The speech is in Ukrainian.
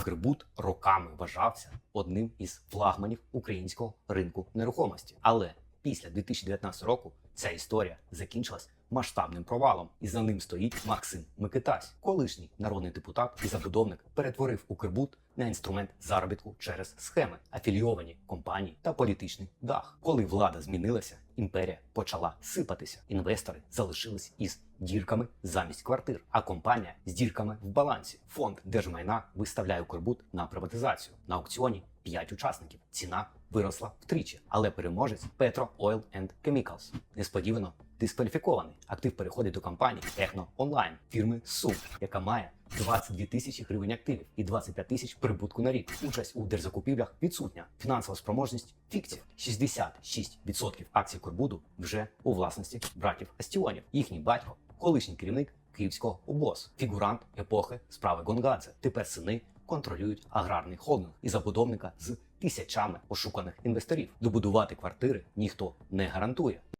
Укрбуд роками вважався одним із флагманів українського ринку нерухомості. Але після 2019 року ця історія закінчилась масштабним провалом, і за ним стоїть Максим Микитась, колишній народний депутат і забудовник, перетворив Укрбуд на інструмент заробітку через схеми, афілійовані компанії та політичний дах. Коли влада змінилася, імперія почала сипатися. Інвестори залишились із дірками замість квартир, а компанія з дірками в балансі. Фонд держмайна виставляє Укрбуд на приватизацію. На аукціоні 5 учасників. Ціна виросла втричі, але переможець Petro Oil and Chemicals несподівано дискваліфікований. Актив переходить до компанії Техно Онлайн фірми СУ, яка має 22 тисячі гривень активів і 25 тисяч прибутку на рік. Участь у держзакупівлях відсутня. Фінансова спроможність фікція. 66% акцій Корбуду вже у власності братів Астіонів. Їхній батько, колишній керівник київського УБОС, фігурант епохи справи Гонгадзе. Тепер сини контролюють аграрний холдинг і забудовника з тисячами ошуканих інвесторів. Добудувати квартири ніхто не гарантує.